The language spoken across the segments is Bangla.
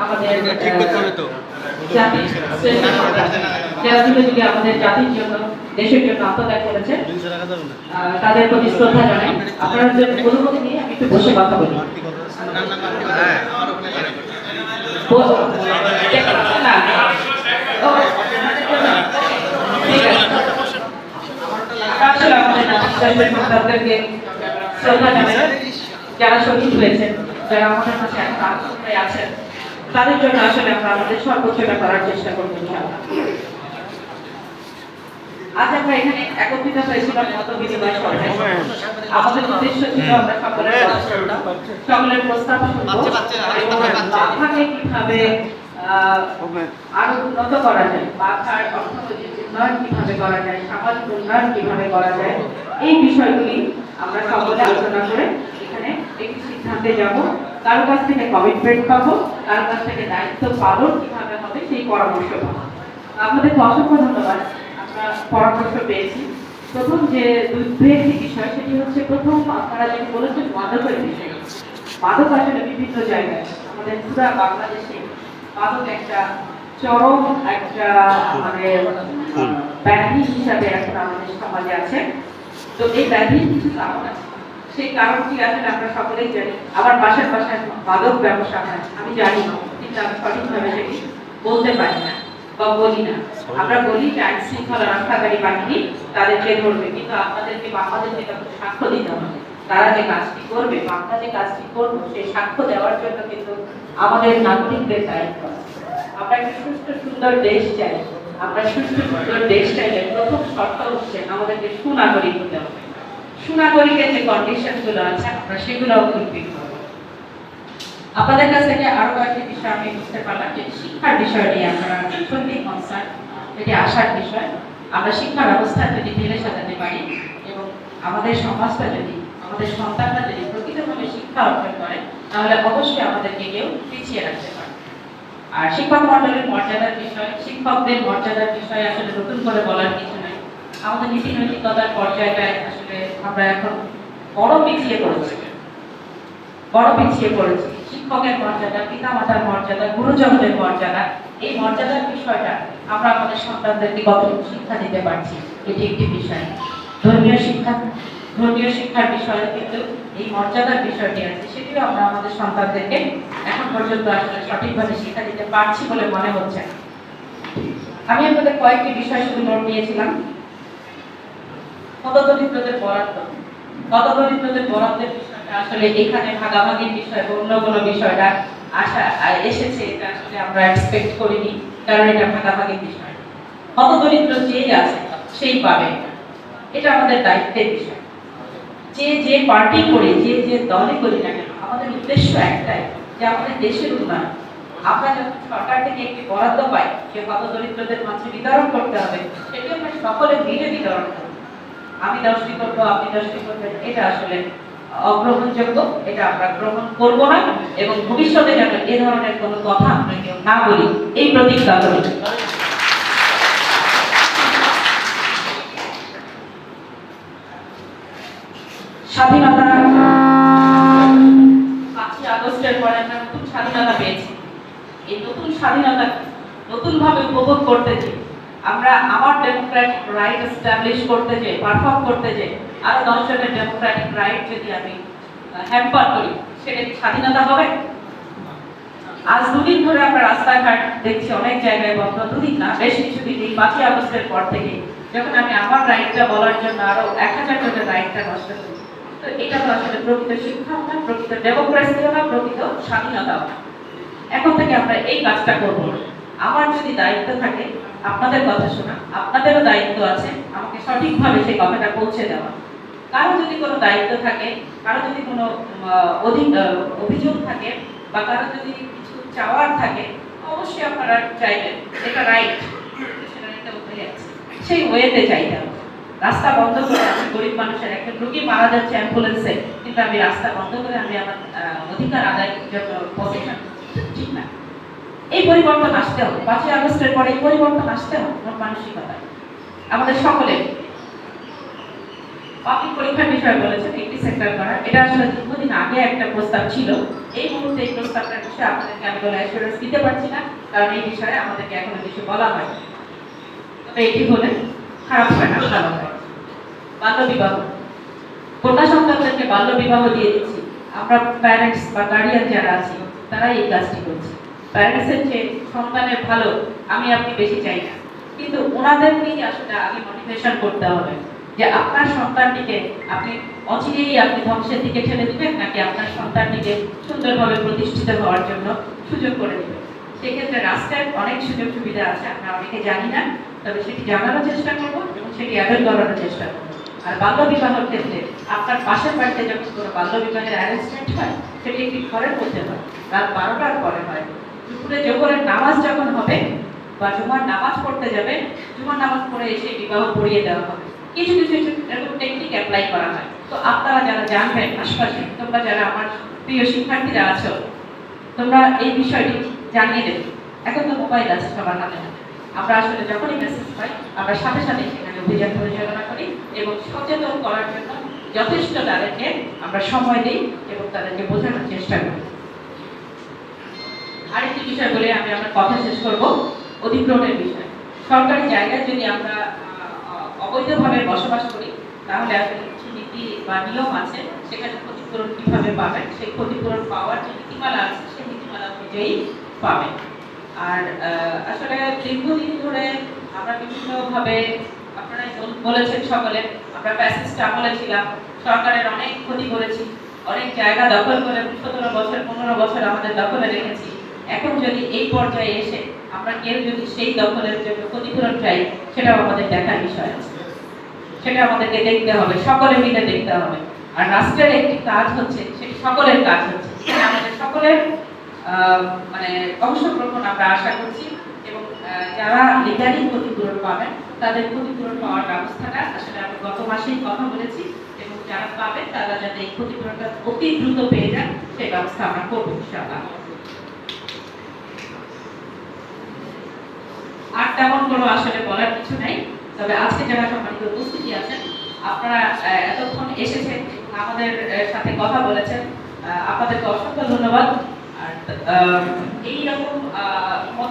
আমাদের জাতির আমাদের জন্য দেশের জন্য আত্মত্যাগ করেছে আহ, তাদের প্রতি শ্রদ্ধা জানাই আপনারা যে অনুমতি নিয়ে আমি একটু বসে কথা বলি যারা শহীদ হয়েছেন যারা আমাদের মাঝে এখন আত্মহত্যায় আছেন তাদের জন্য আসলে আমরা আমাদের সর্বোচ্চটা করার চেষ্টা করব আজ আমরা এখানে একত্রিত হয়েছিলাম মত বিনিময় সভায়। আমাদের উদ্দেশ্য ছিল আমরা সকলের সকলের প্রস্তাব বাঘাকে কীভাবে আহ, আরও উন্নত করা যায় বাঘার অর্থনৈতিক উন্নয়ন কীভাবে করা যায় সামাজিক উন্নয়ন কীভাবে করা যায় এই বিষয়গুলি আমরা সকলে আলোচনা করে সিদ্ধান্তে যাব। কারও কাছ থেকে কমিটমেন্ট পাবো, কারও কাছ থেকে দায়িত্ব পালন কীভাবে হবে সেই পরামর্শ পাবো। আপনাদেরকে অসংখ্য ধন্যবাদ। আমরা পরামর্শ পেয়েছি। প্রথম যে দুই বিষয়, সেটি হচ্ছে প্রথম আপনারা যেটি বলেছেন, মাদকের বিষয়। মাদক আসলে বিভিন্ন জায়গায়। আমাদের পুরা বাংলাদেশে মাদক একটা চরম একটা মানে ব্যাধি হিসাবে এখন আমাদের সমাজে আছে। তো এই ব্যাধির কিছু কারণ আছে। সেই কারণটি আসলে আমরা সকলেই জানি আমার বাসার বাসায় মাদক ব্যবসা হয়। আমি জানি না কিন্তু আমি সঠিকভাবে সেটি বলতে পারি না বা বলি না। আমরা বলি যে আইন শৃঙ্খলা রক্ষাকারী বাহিনী তাদেরকে ধরবে কিন্তু আপনাদেরকে বা আমাদেরকে তখন সাক্ষ্য দিতে হবে। তারা যে কাজটি করবে বা আমরা যে কাজটি করব সেই সাক্ষ্য দেওয়ার জন্য কিন্তু আমাদের নাগরিকদের দায়িত্ব আমরা একটা সুস্থ সুন্দর দেশ চাই। আমরা সুস্থ সুন্দর দেশ চাইলে প্রথম শর্ত হচ্ছে আমাদেরকে সুনাগরিক হতে হবে। সুনাগরিকের যে কন্ডিশনগুলো আছে, আমরা সেগুলোও ফুলফিল করব। আপনাদের কাছ থেকে আরও কয়েকটি বিষয় আমি বুঝতে পারলাম যে শিক্ষার বিষয় নিয়ে কনসার্ন এটি আসার বিষয়। আমরা শিক্ষা ব্যবস্থা যদি সাজাতে পারি এবং আমাদের সমাজটা যদি, আমাদের সন্তানরা যদি প্রকৃতভাবে শিক্ষা অর্জন করে, তাহলে অবশ্যই আমাদেরকে কেউ পিছিয়ে রাখতে পারে আর শিক্ষক মন্ডলের মর্যাদার বিষয়, শিক্ষকদের মর্যাদার বিষয়ে আসলে নতুন করে বলার কিছু নাই। আমাদের নীতি নৈতিকতার পর্যায়টায় আমরা এখন বড় পিছিয়ে পড়েছি। বড় পিছিয়ে পড়েছি। শিক্ষকের মর্যাদা, পিতামাতার মর্যাদা, গুরুজনদের মর্যাদা, এই মর্যাদার বিষয়টা আমরা আমাদের সন্তানদেরকে কতটুকু শিক্ষা দিতে পারছি, এটি একটি বিষয়। ধর্মীয় শিক্ষা, ধর্মীয় শিক্ষার বিষয়ে কিন্তু এই মর্যাদার বিষয়টি আছে, সেটিও আমরা আমাদের সন্তানদেরকে এখন পর্যন্ত আসলে সঠিকভাবে শিক্ষা দিতে পারছি বলে মনে হচ্ছে। না। আমি আপনাদের কয়েকটি বিষয় শুধু নোট নিয়েছিলাম। পদদরিদ্রদের বরাদ্দ পদদরিদ্রদের বরাদ্দের বিষয়টা আসলে এখানে ভাগাভাগির বিষয় বা অন্য কোনো বিষয়টা আসা আ- এসেছে এটা আসলে আমরা এক্সপেক্ট করিনি, কারণ এটা ভাগাভাগির বিষয়। পদদরিদ্র যেই আছে, সেই পাবে এটা। আমাদের দায়িত্বের বিষয়। যে যে পার্টি করি, যে যে দলে করি না কেন, আমাদের উদ্দেশ্য একটাই যে আমাদের দেশের উন্নয়ন। আমরা যখন সরকার থেকে একটি বরাদ্দ পাই সে পদদরিদ্রদের মাঝে বিতরণ করতে হবে, সেটি আমরা সকলে মিলে বিতরণ করব। আমি দশটি করব, আপনি দশটি করবেন, এটা আসলে অগ্রহণযোগ্য, এটা আমরা গ্রহণ করব না, এবং ভবিষ্যতে যেন এ ধরনের কোনো কথা আমরা কেউ না বলি, এই প্রতিজ্ঞা করি। স্বাধীনতা পাঁচই আগস্টের পরে আমরা নতুন স্বাধীনতা পেয়েছি। এই নতুন স্বাধীনতা নতুন ভাবে উপভোগ করতে চাই আমরা আমার ডেমোক্রেটিক রাইট এস্টাবলিশ করতে চাই পারফর্ম করতে চাই, আরও দশ জনের ডেমোক্রেটিক রাইট যদি আমি হ্যাম্পার করি, সেটা কি স্বাধীনতা হবে? আজ দুদিন ধরে আমরা রাস্তাঘাট দেখছি, অনেক জায়গায় বন্ধ, দুদিন না, বেশ কিছুদিন, এই পাঁচই আগস্টের পর থেকে যখন আমি আমার রাইটটা বলার জন্য আরও এক হাজার জনের রাইটটা নষ্ট করি, তো এটা তো আসলে প্রকৃত শিক্ষা না প্রকৃত ডেমোক্রেসি না প্রকৃত স্বাধীনতা না এখন থেকে আমরা এই কাজটা করব। আমার যদি দায়িত্ব থাকে, আপনাদের কথা শোনা। আপনাদেরও দায়িত্ব আছে আমাকে সঠিকভাবে সেই কথাটা পৌঁছে দেওয়া। কারও যদি কোনো দায়িত্ব থাকে, কারও যদি কোনো অভিযোগ থাকে বা কারও যদি কিছু চাওয়ার থাকে, অবশ্যই আপনারা চাইবেন এটা রাইট সেই ওয়েতে চাইতে হবে। রাস্তা বন্ধ করে আমি গরিব মানুষের একটা রুগী মারা যাচ্ছে অ্যাম্বুলেন্সে, কিন্তু আমি রাস্তা বন্ধ করে আমি আমার অধিকার জন্য পজিশন ঠিক না? এই পরিবর্তন আসতে হবে। পাঁচই আগস্টের পরে এই পরিবর্তন আসতে হবে মন মানসিকতায়। আমাদের সকলে পাবলিক পরীক্ষার বিষয়ে বলেছেন, একটি সেক্টর করা। এটা আসলে দীর্ঘদিন আগে একটা প্রস্তাব ছিল। এই মুহূর্তে এই প্রস্তাবটার বিষয়ে আপনাদেরকে আমি কোনো অ্যাসুরেন্স দিতে পারছি না, কারণ এই বিষয়ে আমাদেরকে এখনও কিছু বলা হয় তবে এটি হলে খারাপ হয় না, ভালো হয়। বাল্য বিবাহ। কন্যা সন্তানদেরকে বাল্য বিবাহ দিয়ে দিচ্ছি। আমরা প্যারেন্টস বা গার্ডিয়ান যারা আছি, তারাই এই কাজটি করছে। প্যারেন্টসের চেয়ে সন্তানের ভালো, আমি আপনি বেশি চাই না। কিন্তু ওনাদেরকেই আসলে আগে মোটিভেশন করতে হবে যে, আপনার সন্তানটিকে আপনি অচিরেই আপনি ধ্বংসের দিকে ঠেলে দিবেন, নাকি আপনার সন্তানটিকে সুন্দরভাবে প্রতিষ্ঠিত হওয়ার জন্য সুযোগ করে দিবেন? সেক্ষেত্রে রাষ্ট্রের অনেক সুযোগ সুবিধা আছে, আমরা অনেকে জানি না, তবে সেটি জানানোর চেষ্টা করব এবং সেটি অ্যাভেল করানোর চেষ্টা করব। আর বাল্য বিবাহের ক্ষেত্রে আপনার পাশের বাড়িতে যখন কোনো বাল্য বিবাহের অ্যারেঞ্জমেন্ট হয়, সেটি একটি ঘরের মধ্যে হয়, রাত বারোটার পরে হয় দুপুরে জোহরের নামাজ যখন হবে বা জুমার নামাজ পড়তে যাবে, জুমার নামাজ পড়ে এসে বিবাহ পড়িয়ে দেওয়া হবে। কিছু কিছু এরকম টেকনিক অ্যাপ্লাই করা হয়। তো আপনারা যারা জানবেন আশপাশে, তোমরা যারা আমার প্রিয় শিক্ষার্থীরা আছো, তোমরা এই বিষয়টি জানিয়ে দেবে। এখন তো মোবাইল আছে সবার হাতে। আমরা আসলে যখনই মেসেজ পাই, আমরা সাথে সাথে সেখানে অভিযান পরিচালনা করি এবং সচেতন করার জন্য যথেষ্ট তাদেরকে আমরা সময় দিই এবং তাদেরকে বোঝানোর চেষ্টা করি। আরেকটি বিষয় বলে আমি আমার কথা শেষ করব। অধিগ্রহণের বিষয়। সরকারি জায়গায় যদি আমরা অবৈধভাবে বসবাস করি, তাহলে আসলে কিছু নীতি বা নিয়ম আছে, সেখানে ক্ষতিপূরণ কীভাবে পাবেন? সেই ক্ষতিপূরণ পাওয়ার যে নীতিমালা আছে, সেই নীতিমালা অনুযায়ী পাবেন। আর আসলে দীর্ঘদিন ধরে আমরা বিভিন্নভাবে, আপনারাই বল- বলেছেন সকলে, আমরা প্যাসেজ আমলে ছিলাম, সরকারের অনেক ক্ষতি করেছি, অনেক জায়গা দখল করে সতেরো বছর, পনেরো বছর আমাদের দখলে রেখেছি। এখন যদি এই পর্যায়ে এসে আমরা কেউ যদি সেই দখলের জন্য ক্ষতিপূরণ চাই, সেটাও আমাদের দেখার বিষয় আছে। সেটা আমাদেরকে দেখতে হবে, সকলে মিলে দেখতে হবে। আর রাষ্ট্রের একটি কাজ হচ্ছে, সেটি সকলের কাজ হচ্ছে। আমাদের সকলের মানে অংশগ্রহণ আমরা আশা করছি এবং যারা লিগালি ক্ষতিপূরণ পাবেন, তাদের ক্ষতিপূরণ পাওয়ার ব্যবস্থাটা আসলে আমি গত মাসেই কথা বলেছি এবং যারা পাবেন, তারা যাতে এই ক্ষতিপূরণটা অতি দ্রুত পেয়ে যান, সেই ব্যবস্থা আমরা করব ইনশাআল্লাহ। আর তেমন কোনো আসলে বলার কিছু নাই। তবে আজকে যারা সম্মানিত উপস্থিতি আছেন, আপনারা এতক্ষণ এসেছেন, আমাদের সাথে কথা বলেছেন আপনাদেরকে অসংখ্য ধন্যবাদ। আর এইরকম মত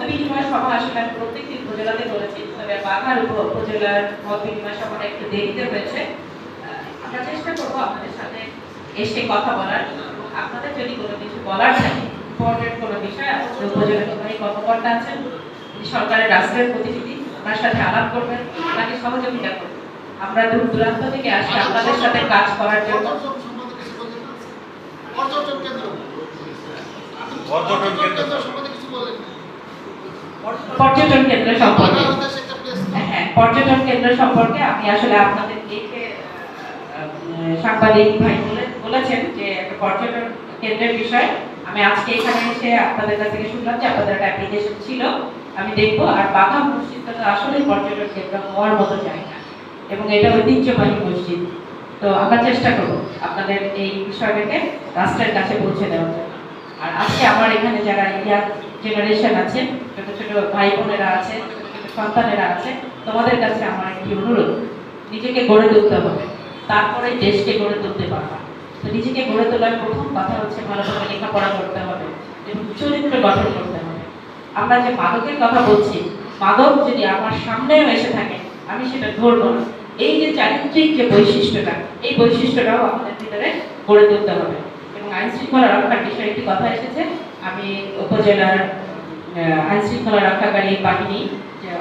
সভা আসলে প্রত্যেকটি উপজেলাতে করেছি, তবে বাঘার উপজেলার মত বিনিময় সভাটা একটু দেরিতে হয়েছে। আমরা চেষ্টা করব আপনাদের সাথে এসে কথা বলার। আপনাদের যদি কোনো কিছু বলার থাকে ইম্পর্টেন্ট কোনো বিষয় উপজেলা নির্বাহী কর্মকর্তা আছেন সরকারের রাষ্ট্রের প্রতিনিধি ওনার সাথে আলাপ করবেন ওনাকে সহযোগিতা করবেন। আমরা দূর দূরান্ত থেকে আসি আপনাদের সাথে কাজ করার জন্য। পর্যটন কেন্দ্র। পর্যটন কেন্দ্র। সম্বন্ধে কিছু বলেন পর্যটন কেন্দ্র সম্পর্কে। হ্যাঁ পর্যটন কেন্দ্র সম্পর্কে আমি আসলে আপনাদের দেখে সাংবাদিক ভাই বলেছেন যে একটা পর্যটন কেন্দ্রের বিষয়। আমি আজকে এখানে এসে আপনাদের কাছ থেকে শুনলাম যে আপনাদের একটা অ্যাপ্লিকেশন ছিল। আমি দেখব, আর বাঘা মসজিদটা তো আসলে পর্যটন কেন্দ্র হওয়ার মতো জায়গা। এবং এটা ঐতিহ্যবাহী মসজিদ। তো আমরা চেষ্টা করব আপনাদের এই বিষয়টাকে রাষ্ট্রের কাছে পৌঁছে দেওয়ার জন্য। আর আজকে আমার এখানে যারা ইয়ার জেনারেশন আছে, ছোট ছোট ভাই বোনেরা আছে সন্তানেরা আছে, তোমাদের কাছে আমার একটি অনুরোধ, নিজেকে গড়ে তুলতে হবে। তারপরে দেশকে গড়ে তুলতে পারবা। তো নিজেকে গড়ে তোলার প্রথম কথা হচ্ছে ভালোভাবে লেখাপড়া করতে হবে এবং চরিত্র গঠন করতে হবে। আমরা যে মাদকের কথা বলছি, মাদক যদি আমার সামনেও এসে থাকে, আমি সেটা ধরবো না। এই যে চারিত্রিক যে বৈশিষ্ট্যটা, এই বৈশিষ্ট্যটাও আমাদের ভিতরে গড়ে তুলতে হবে। এবং আইন শৃঙ্খলা রক্ষার বিষয়ে একটি কথা এসেছে। আমি উপজেলার আইন শৃঙ্খলা রক্ষাকারী বাহিনী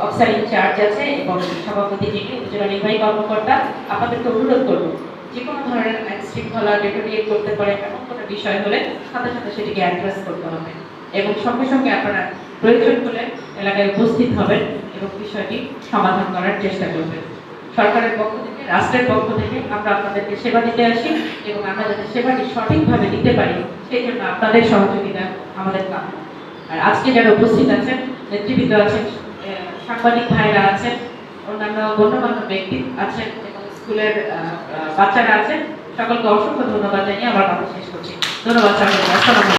অফিসার ইনচার্জ আছে, এবং সভাপতি যিনি, উপজেলা নির্বাহী কর্মকর্তা, আপনাদেরকে অনুরোধ করব যে কোনো ধরনের আইন শৃঙ্খলা ডেটোরিয়েট করতে পারে এমন কোনো বিষয় হলে সাথে সাথে সেটিকে অ্যাড্রেস করতে হবে। এবং সঙ্গে সঙ্গে আপনারা প্রয়োজন হলে এলাকায় উপস্থিত হবেন এবং বিষয়টি সমাধান করার চেষ্টা করবেন। সরকারের পক্ষ থেকে, রাষ্ট্রের পক্ষ থেকে আমরা আপনাদেরকে সেবা দিতে আসি এবং আমরা যাতে সেবাটি সঠিকভাবে দিতে পারি, সেই জন্য আপনাদের সহযোগিতা আমাদের কাম্য। আর আজকে যারা উপস্থিত আছেন, নেতৃবৃন্দ আছেন সাংবাদিক ভাইরা আছেন, অন্যান্য গণ্যমান্য ব্যক্তি আছেন এবং স্কুলের বাচ্চারা আছেন, সকলকে অসংখ্য ধন্যবাদ জানিয়ে আমার কথা শেষ করছি। ধন্যবাদ সকলকে।